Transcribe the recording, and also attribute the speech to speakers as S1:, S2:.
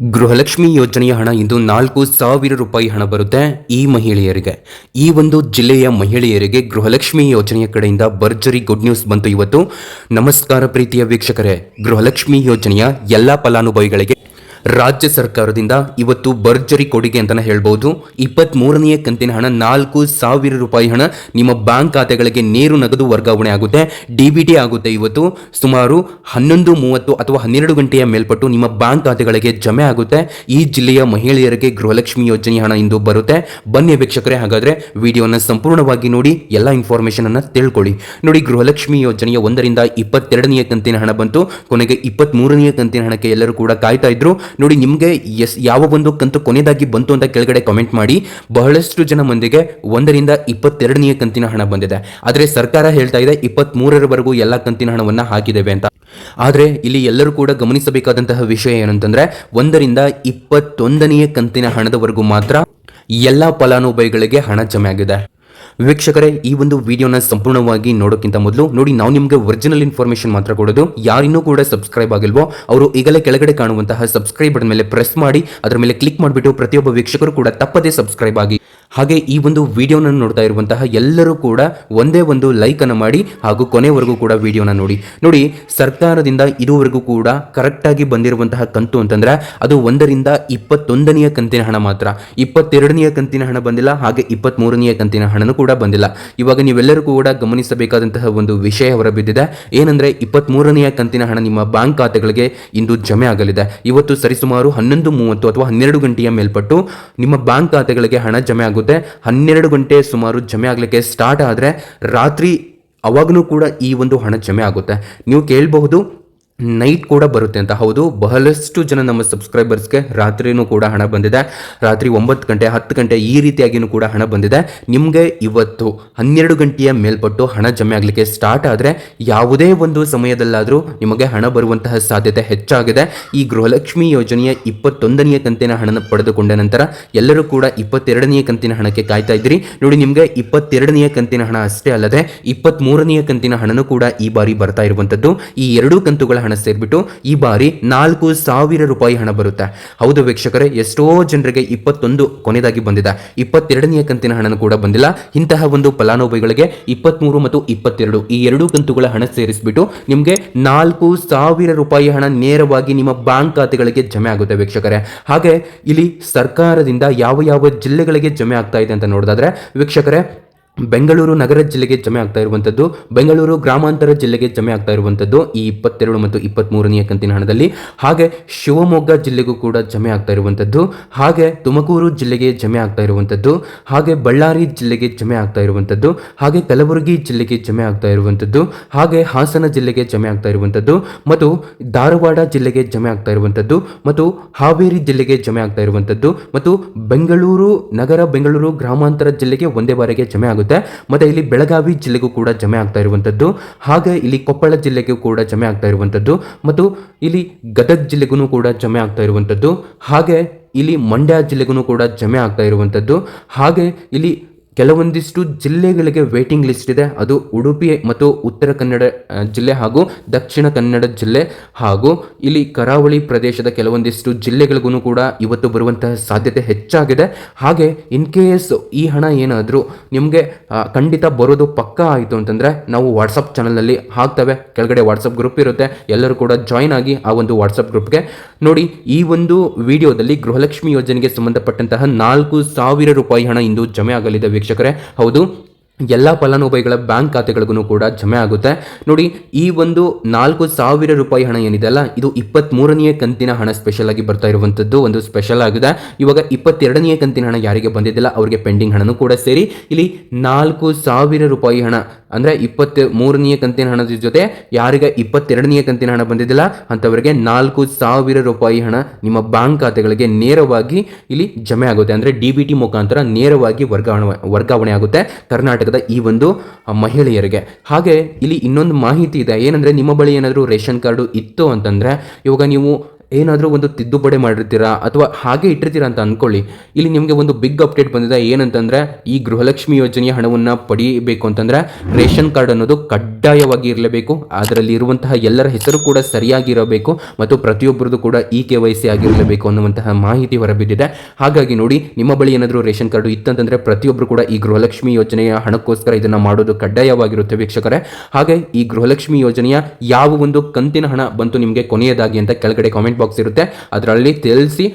S1: ಗೃಹಲಕ್ಷ್ಮಿ ಯೋಜನೆಯ ಹಣ ಇಂದು ನಾಲ್ಕು ಸಾವಿರ ರೂಪಾಯಿ ಹಣ ಬರುತ್ತೆ ಈ ಮಹಿಳೆಯರಿಗೆ. ಈ ಒಂದು ಜಿಲ್ಲೆಯ ಮಹಿಳೆಯರಿಗೆ ಗೃಹಲಕ್ಷ್ಮಿ ಯೋಜನೆಯ ಕಡೆಯಿಂದ ಭರ್ಜರಿ ಗುಡ್ ನ್ಯೂಸ್ ಬಂತು ಇವತ್ತು. ನಮಸ್ಕಾರ ಪ್ರೀತಿಯ ವೀಕ್ಷಕರೇ. ಗೃಹಲಕ್ಷ್ಮಿ ಯೋಜನೆಯ ಎಲ್ಲ ಫಲಾನುಭವಿಗಳಿಗೆ ರಾಜ್ಯ ಸರ್ಕಾರದಿಂದ ಇವತ್ತು ಭರ್ಜರಿ ಕೊಡುಗೆ ಅಂತಾನೆ ಹೇಳ್ಬೋದು. ಇಪ್ಪತ್ತ್ ಮೂರನೆಯ ಕಂತಿನ ಹಣ, ನಾಲ್ಕು ಸಾವಿರ ರೂಪಾಯಿ ಹಣ ನಿಮ್ಮ ಬ್ಯಾಂಕ್ ಖಾತೆಗಳಿಗೆ ನೇರು ನಗದು ವರ್ಗಾವಣೆ ಆಗುತ್ತೆ, ಡಿ ಬಿ ಟಿ ಆಗುತ್ತೆ ಇವತ್ತು. ಸುಮಾರು ಹನ್ನೊಂದು ಮೂವತ್ತು ಅಥವಾ ಹನ್ನೆರಡು ಗಂಟೆಯ ಮೇಲ್ಪಟ್ಟು ನಿಮ್ಮ ಬ್ಯಾಂಕ್ ಖಾತೆಗಳಿಗೆ ಜಮೆ ಆಗುತ್ತೆ. ಈ ಜಿಲ್ಲೆಯ ಮಹಿಳೆಯರಿಗೆ ಗೃಹಲಕ್ಷ್ಮಿ ಯೋಜನೆ ಹಣ ಇಂದು ಬರುತ್ತೆ. ಬನ್ನಿ ವೀಕ್ಷಕರೇ, ಹಾಗಾದ್ರೆ ವಿಡಿಯೋನ ಸಂಪೂರ್ಣವಾಗಿ ನೋಡಿ, ಎಲ್ಲ ಇನ್ಫಾರ್ಮೇಷನ್ ಅನ್ನು ತಿಳ್ಕೊಳ್ಳಿ. ನೋಡಿ, ಗೃಹಲಕ್ಷ್ಮಿ ಯೋಜನೆಯ ಒಂದರಿಂದ ಇಪ್ಪತ್ತೆರಡನೆಯ ಕಂತಿನ ಹಣ ಬಂತು. ಕೊನೆಗೆ ಇಪ್ಪತ್ತ್ ಮೂರನೆಯ ಕಂತಿನ ಹಣಕ್ಕೆ ಎಲ್ಲರೂ ಕೂಡ ಕಾಯ್ತಾ ಇದ್ರು. ನೋಡಿ ನಿಮಗೆ ಎಸ್ ಯಾವ ಒಂದು ಕಂತು ಕೊನೆಯದಾಗಿ ಬಂತು ಅಂತ ಕೆಳಗಡೆ ಕಮೆಂಟ್ ಮಾಡಿ. ಬಹಳಷ್ಟು ಜನ ಮಂದಿಗೆ ಒಂದರಿಂದ ಇಪ್ಪತ್ತೆರಡನೆಯ ಕಂತಿನ ಹಣ ಬಂದಿದೆ. ಆದರೆ ಸರ್ಕಾರ ಹೇಳ್ತಾ ಇದೆ ಇಪ್ಪತ್ತ್ ಮೂರರವರೆಗೂ ಎಲ್ಲ ಕಂತಿನ ಹಣವನ್ನು ಹಾಕಿದ್ದೇವೆ ಅಂತ. ಆದರೆ ಇಲ್ಲಿ ಎಲ್ಲರೂ ಕೂಡ ಗಮನಿಸಬೇಕಾದಂತಹ ವಿಷಯ ಏನಂತಂದ್ರೆ ಒಂದರಿಂದ ಇಪ್ಪತ್ತೊಂದನೆಯ ಕಂತಿನ ಹಣದವರೆಗೂ ಮಾತ್ರ ಎಲ್ಲ ಫಲಾನುಭವಿಗಳಿಗೆ ಹಣ ಜಮೆ ಆಗಿದೆ. ವೀಕ್ಷಕರೇ, ಈ ಒಂದು ವಿಡಿಯೋನ ಸಂಪೂರ್ಣವಾಗಿ ನೋಡೋಕ್ಕಿಂತ ಮೊದಲು ನೋಡಿ, ನಾವು ನಿಮಗೆ ಒರಿಜಿನಲ್ ಇನ್ಫಾರ್ಮೇಶನ್ ಮಾತ್ರ ಕೊಡೋದು. ಯಾರಿನ್ನೂ ಕೂಡ ಸಬ್ಸ್ಕ್ರೈಬ್ ಆಗಿಲ್ವೋ, ಅವರು ಈಗಲೇ ಕೆಳಗಡೆ ಕಾಣುವಂತಹ ಸಬ್ಸ್ಕ್ರೈಬ್ ಬಟನ್ ಮೇಲೆ ಪ್ರೆಸ್ ಮಾಡಿ, ಅದರ ಮೇಲೆ ಕ್ಲಿಕ್ ಮಾಡಿಬಿಟ್ಟು ಪ್ರತಿಯೊಬ್ಬ ವೀಕ್ಷಕರು ಕೂಡ ತಪ್ಪದೇ ಸಬ್ಸ್ಕ್ರೈಬ್ ಆಗಿ ಹಾಗೆ ಈ ಒಂದು ವಿಡಿಯೋನ ನೋಡ್ತಾ ಇರುವಂತಹ ಎಲ್ಲರೂ ಕೂಡ ಒಂದೇ ಒಂದು ಲೈಕ್ ಅನ್ನು ಮಾಡಿ ಹಾಗೂ ಕೊನೆವರೆಗೂ ಕೂಡ ವಿಡಿಯೋನ ನೋಡಿ. ನೋಡಿ, ಸರ್ಕಾರದಿಂದ ಇದುವರೆಗೂ ಕೂಡ ಕರೆಕ್ಟ್ ಆಗಿ ಬಂದಿರುವಂತಹ ಕಂತು ಅಂತಂದ್ರೆ ಅದು ಒಂದರಿಂದ ಇಪ್ಪತ್ತೊಂದನೆಯ ಕಂತಿನ ಹಣ ಮಾತ್ರ. ಇಪ್ಪತ್ತೆರಡನೆಯ ಕಂತಿನ ಹಣ ಬಂದಿಲ್ಲ, ಹಾಗೆ ಇಪ್ಪತ್ತ್ ಮೂರನೆಯ ಕಂತಿನ ಹಣನೂ ಕೂಡ ಬಂದಿಲ್ಲ. ಇವಾಗ ನೀವೆಲ್ಲರೂ ಕೂಡ ಗಮನಿಸಬೇಕಾದಂತಹ ಒಂದು ವಿಷಯ ಹೊರಬಿದ್ದಿದೆ. ಏನಂದ್ರೆ ಇಪ್ಪತ್ತ್ ಮೂರನೆಯ ಕಂತಿನ ಹಣ ನಿಮ್ಮ ಬ್ಯಾಂಕ್ ಖಾತೆಗಳಿಗೆ ಇಂದು ಜಮೆ ಆಗಲಿದೆ. ಇವತ್ತು ಸರಿಸುಮಾರು ಹನ್ನೊಂದು ಮೂವತ್ತು ಅಥವಾ ಹನ್ನೆರಡು ಗಂಟೆಯ ಮೇಲ್ಪಟ್ಟು ನಿಮ್ಮ ಬ್ಯಾಂಕ್ ಖಾತೆಗಳಿಗೆ ಹಣ ಜಮೆ ಆಗುತ್ತೆ ಹನ್ನೆರಡು ಗಂಟೆ ಸುಮಾರು ಜಮೆ ಆಗಲಿಕ್ಕೆ ಸ್ಟಾರ್ಟ್ ಆದರೆ ರಾತ್ರಿ ಅವಾಗಲೂ ಕೂಡ ಈ ಒಂದು ಹಣ ಜಮೆ ಆಗುತ್ತೆ. ನೀವು ಕೇಳಬಹುದು ನೈಟ್ ಕೂಡ ಬರುತ್ತೆ ಅಂತ. ಹೌದು, ಬಹಳಷ್ಟು ಜನ ನಮ್ಮ ಸಬ್ಸ್ಕ್ರೈಬರ್ಸ್ಗೆ ರಾತ್ರಿನೂ ಕೂಡ ಹಣ ಬಂದಿದೆ. ರಾತ್ರಿ ಒಂಬತ್ತು ಗಂಟೆ, ಹತ್ತು ಗಂಟೆ ಈ ರೀತಿಯಾಗಿಯೂ ಕೂಡ ಹಣ ಬಂದಿದೆ. ನಿಮಗೆ ಇವತ್ತು ಹನ್ನೆರಡು ಗಂಟೆಯ ಮೇಲ್ಪಟ್ಟು ಹಣ ಜಮೆ ಆಗಲಿಕ್ಕೆ ಸ್ಟಾರ್ಟ್ ಆದರೆ ಯಾವುದೇ ಒಂದು ಸಮಯದಲ್ಲಾದರೂ ನಿಮಗೆ ಹಣ ಬರುವಂತಹ ಸಾಧ್ಯತೆ ಹೆಚ್ಚಾಗಿದೆ. ಈ ಗೃಹಲಕ್ಷ್ಮಿ ಯೋಜನೆಯ ಇಪ್ಪತ್ತೊಂದನೆಯ ಕಂತಿನ ಹಣನ ಪಡೆದುಕೊಂಡ ನಂತರ ಎಲ್ಲರೂ ಕೂಡ ಇಪ್ಪತ್ತೆರಡನೆಯ ಕಂತಿನ ಹಣಕ್ಕೆ ಕಾಯ್ತಾ ಇದ್ದೀರಿ ನೋಡಿ, ನಿಮಗೆ ಇಪ್ಪತ್ತೆರಡನೆಯ ಕಂತಿನ ಹಣ ಅಷ್ಟೇ ಅಲ್ಲದೆ ಇಪ್ಪತ್ತ್ ಮೂರನೆಯ ಕಂತಿನ ಹಣನೂ ಕೂಡ ಈ ಬಾರಿ ಬರ್ತಾ ಇರುವಂಥದ್ದು. ಈ ಎರಡೂ ಕಂತುಗಳ ಹಣ ಸೇರಿಬಿಟ್ಟು ಈ ಬಾರಿ ನಾಲ್ಕು ಸಾವಿರ ರೂಪಾಯಿ ಹಣ ಬರುತ್ತೆ. ಹೌದು ವೀಕ್ಷಕರೇ, ಎಷ್ಟೋ ಜನರಿಗೆ ಇಪ್ಪತ್ತೊಂದು ಕೊನೆಯದಾಗಿ ಬಂದಿದೆ. ಇಪ್ಪತ್ತೆರಡನೆಯ ಕಂತಿನ ಹಣನೂ ಕೂಡ ಬಂದಿಲ್ಲ. ಇಂತಹ ಒಂದು ಫಲಾನುಭವಿಗಳಿಗೆ ಇಪ್ಪತ್ತ್ಮೂರು ಮತ್ತು ಇಪ್ಪತ್ತೆರಡು ಈ ಎರಡೂ ಕಂತುಗಳ ಹಣ ಸೇರಿಸ್ಬಿಟ್ಟು ನಿಮಗೆ ನಾಲ್ಕು ಸಾವಿರ ರೂಪಾಯಿ ಹಣ ನೇರವಾಗಿ ನಿಮ್ಮ ಬ್ಯಾಂಕ್ ಖಾತೆಗಳಿಗೆ ಜಮೆ ಆಗುತ್ತೆ ವೀಕ್ಷಕರೇ. ಹಾಗೆ ಇಲ್ಲಿ ಸರ್ಕಾರದಿಂದ ಯಾವ ಯಾವ ಜಿಲ್ಲೆಗಳಿಗೆ ಜಮೆ ಆಗ್ತಾ ಇದೆ ಅಂತ ನೋಡೋದಾದ್ರೆ, ವೀಕ್ಷಕರೇ ಬೆಂಗಳೂರು ನಗರ ಜಿಲ್ಲೆಗೆ ಜಮೆ ಆಗ್ತಾ ಇರುವಂಥದ್ದು ಬೆಂಗಳೂರು ಗ್ರಾಮಾಂತರ ಜಿಲ್ಲೆಗೆ ಜಮೆ ಆಗ್ತಾ ಇರುವಂಥದ್ದು ಈ ಇಪ್ಪತ್ತೆರಡು ಮತ್ತು ಇಪ್ಪತ್ತ್ಮೂರನೆಯ ಕಂತಿನ ಹಣದಲ್ಲಿ. ಹಾಗೆ ಶಿವಮೊಗ್ಗ ಜಿಲ್ಲೆಗೂ ಕೂಡ ಜಮೆ ಆಗ್ತಾ ಇರುವಂಥದ್ದು ಹಾಗೆ ತುಮಕೂರು ಜಿಲ್ಲೆಗೆ ಜಮೆ ಆಗ್ತಾ ಇರುವಂಥದ್ದು ಹಾಗೆ ಬಳ್ಳಾರಿ ಜಿಲ್ಲೆಗೆ ಜಮೆ ಆಗ್ತಾ ಇರುವಂಥದ್ದು ಹಾಗೆ ಕಲಬುರಗಿ ಜಿಲ್ಲೆಗೆ ಜಮೆ ಆಗ್ತಾ ಇರುವಂಥದ್ದು ಹಾಗೆ ಹಾಸನ ಜಿಲ್ಲೆಗೆ ಜಮೆ ಆಗ್ತಾ ಇರುವಂಥದ್ದು ಮತ್ತು ಧಾರವಾಡ ಜಿಲ್ಲೆಗೆ ಜಮೆ ಆಗ್ತಾ ಇರುವಂಥದ್ದು ಮತ್ತು ಹಾವೇರಿ ಜಿಲ್ಲೆಗೆ ಜಮೆ ಆಗ್ತಾ ಇರುವಂಥದ್ದು ಮತ್ತು ಬೆಂಗಳೂರು ನಗರ ಬೆಂಗಳೂರು ಗ್ರಾಮಾಂತರ ಜಿಲ್ಲೆಗೆ ಒಂದೇ ಬಾರಿಗೆ ಜಮೆ ಆಗುತ್ತೆ ಮತ್ತೆ ಇಲ್ಲಿ ಬೆಳಗಾವಿ ಜಿಲ್ಲೆಗೂ ಕೂಡ ಜಮೆ ಆಗ್ತಾ ಇರುವಂಥದ್ದು. ಹಾಗೆ ಇಲ್ಲಿ ಕೊಪ್ಪಳ ಜಿಲ್ಲೆಗೂ ಕೂಡ ಜಮೆ ಆಗ್ತಾ ಇರುವಂಥದ್ದು. ಮತ್ತು ಇಲ್ಲಿ ಗದಗ ಜಿಲ್ಲೆಗೂ ಕೂಡ ಜಮೆ ಆಗ್ತಾ ಇರುವಂಥದ್ದು. ಹಾಗೆ ಇಲ್ಲಿ ಮಂಡ್ಯ ಜಿಲ್ಲೆಗೂ ಕೂಡ ಜಮೆ ಆಗ್ತಾ ಇರುವಂಥದ್ದು. ಹಾಗೆ ಇಲ್ಲಿ ಕೆಲವೊಂದಿಷ್ಟು ಜಿಲ್ಲೆಗಳಿಗೆ ವೇಟಿಂಗ್ ಲಿಸ್ಟ್ ಇದೆ. ಅದು ಉಡುಪಿ ಮತ್ತು ಉತ್ತರ ಕನ್ನಡ ಜಿಲ್ಲೆ ಹಾಗೂ ದಕ್ಷಿಣ ಕನ್ನಡ ಜಿಲ್ಲೆ ಹಾಗೂ ಇಲ್ಲಿ ಕರಾವಳಿ ಪ್ರದೇಶದ ಕೆಲವೊಂದಿಷ್ಟು ಜಿಲ್ಲೆಗಳಿಗೂ ಕೂಡ ಇವತ್ತು ಬರುವಂತಹ ಸಾಧ್ಯತೆ ಹೆಚ್ಚಾಗಿದೆ. ಹಾಗೆ ಇನ್ ಕೇಸ್ ಈ ಹಣ ಏನಾದರೂ ನಿಮಗೆ ಖಂಡಿತ ಬರೋದು ಪಕ್ಕಾ ಆಯಿತು ಅಂತಂದರೆ ನಾವು ವಾಟ್ಸಪ್ ಚಾನಲಲ್ಲಿ ಹಾಕ್ತವೆ. ಕೆಳಗಡೆ ವಾಟ್ಸಪ್ ಗ್ರೂಪ್ ಇರುತ್ತೆ. ಎಲ್ಲರೂ ಕೂಡ ಜಾಯ್ನ್ ಆಗಿ ಆ ಒಂದು ವಾಟ್ಸಪ್ ಗ್ರೂಪ್ಗೆ ನೋಡಿ, ಈ ಒಂದು ವಿಡಿಯೋದಲ್ಲಿ ಗೃಹಲಕ್ಷ್ಮಿ ಯೋಜನೆಗೆ ಸಂಬಂಧಪಟ್ಟಂತಹ ನಾಲ್ಕು ಸಾವಿರ ರೂಪಾಯಿ ಹಣ ಇಂದು ಜಮೆ ಆಗಲಿದೆ ವೀಕ್ಷಕರೇ, ಹೌದು, ಎಲ್ಲ ಫಲಾನುಭವಿಗಳ ಬ್ಯಾಂಕ್ ಖಾತೆಗಳಿಗೂ ಕೂಡ ಜಮೆ ಆಗುತ್ತೆ. ನೋಡಿ, ಈ ಒಂದು ನಾಲ್ಕು ಸಾವಿರ ರೂಪಾಯಿ ಹಣ ಏನಿದೆ ಅಲ್ಲ, ಇದು ಇಪ್ಪತ್ತ್ ಮೂರನೆಯ ಕಂತಿನ ಹಣ ಸ್ಪೆಷಲ್ ಆಗಿ ಬರ್ತಾ ಇರುವಂಥದ್ದು ಒಂದು ಸ್ಪೆಷಲ್ ಆಗಿದೆ. ಇವಾಗ ಇಪ್ಪತ್ತೆರಡನೆಯ ಕಂತಿನ ಹಣ ಯಾರಿಗೆ ಬಂದಿದ್ದಿಲ್ಲ, ಅವರಿಗೆ ಪೆಂಡಿಂಗ್ ಹಣನೂ ಕೂಡ ಸೇರಿ. ಇಲ್ಲಿ ನಾಲ್ಕು ಸಾವಿರ ರೂಪಾಯಿ ಹಣ ಅಂದರೆ ಇಪ್ಪತ್ತ ಮೂರನೆಯ ಕಂತಿನ ಹಣದ ಜೊತೆ ಯಾರಿಗೆ ಇಪ್ಪತ್ತೆರಡನೆಯ ಕಂತಿನ ಹಣ ಬಂದಿದ್ದಿಲ್ಲ, ಅಂಥವರಿಗೆ ನಾಲ್ಕು ಸಾವಿರ ರೂಪಾಯಿ ಹಣ ನಿಮ್ಮ ಬ್ಯಾಂಕ್ ಖಾತೆಗಳಿಗೆ ನೇರವಾಗಿ ಇಲ್ಲಿ ಜಮೆ ಆಗುತ್ತೆ. ಅಂದರೆ ಡಿ ಬಿ ಟಿ ಮುಖಾಂತರ ನೇರವಾಗಿ ವರ್ಗಾವಣೆ ವರ್ಗಾವಣೆ ಆಗುತ್ತೆ ಕರ್ನಾಟಕದ ಈ ಒಂದು ಮಹಿಳೆಯರಿಗೆ. ಹಾಗೆ ಇಲ್ಲಿ ಇನ್ನೊಂದು ಮಾಹಿತಿ ಇದೆ. ಏನಂದರೆ ನಿಮ್ಮ ಬಳಿ ಏನಾದರೂ ರೇಷನ್ ಕಾರ್ಡು ಇತ್ತು ಅಂತಂದರೆ, ಇವಾಗ ನೀವು ಏನಾದರೂ ಒಂದು ತಿದ್ದುಪಡಿ ಮಾಡಿರ್ತೀರಾ ಅಥವಾ ಹಾಗೆ ಇಟ್ಟಿರ್ತೀರಾ ಅಂತ ಅಂದ್ಕೊಳ್ಳಿ ಇಲ್ಲಿ ನಿಮಗೆ ಒಂದು ಬಿಗ್ ಅಪ್ಡೇಟ್ ಬಂದಿದೆ. ಏನಂತಂದ್ರೆ ಈ ಗೃಹಲಕ್ಷ್ಮಿ ಯೋಜನೆಯ ಹಣವನ್ನು ಪಡೆಯಬೇಕು ಅಂತಂದರೆ ರೇಷನ್ ಕಾರ್ಡ್ ಅನ್ನೋದು ಕಡ್ಡಾಯವಾಗಿ ಇರಲೇಬೇಕು. ಅದರಲ್ಲಿ ಇರುವಂತಹ ಎಲ್ಲರ ಹೆಸರು ಕೂಡ ಸರಿಯಾಗಿರಬೇಕು ಮತ್ತು ಪ್ರತಿಯೊಬ್ಬರದು ಕೂಡ ಇ ಕೆ ವೈ ಸಿ ಆಗಿರಲೇಬೇಕು ಅನ್ನುವಂತಹ ಮಾಹಿತಿ ಹೊರಬಿದ್ದಿದೆ. ಹಾಗಾಗಿ ನೋಡಿ, ನಿಮ್ಮ ಬಳಿ ಏನಾದರೂ ರೇಷನ್ ಕಾರ್ಡು ಇತ್ತಂತಂದ್ರೆ ಪ್ರತಿಯೊಬ್ಬರು ಕೂಡ ಈ ಗೃಹಲಕ್ಷ್ಮಿ ಯೋಜನೆಯ ಹಣಕ್ಕೋಸ್ಕರ ಇದನ್ನ ಮಾಡೋದು ಕಡ್ಡಾಯವಾಗಿರುತ್ತೆ ವೀಕ್ಷಕರೇ. ಹಾಗೆ ಈ ಗೃಹಲಕ್ಷ್ಮಿ ಯೋಜನೆಯ ಯಾವ ಒಂದು ಕಂತಿನ ಹಣ ಬಂತು ನಿಮಗೆ ಕೊನೆಯದಾಗಿ ಅಂತ ಕೆಳಗಡೆ ಕಾಮೆಂಟ್ ಬಾಕ್ಸ್ ಇರುತ್ತೆ. ಅದರಲ್ಲಿ ತಿಳಿಸಿ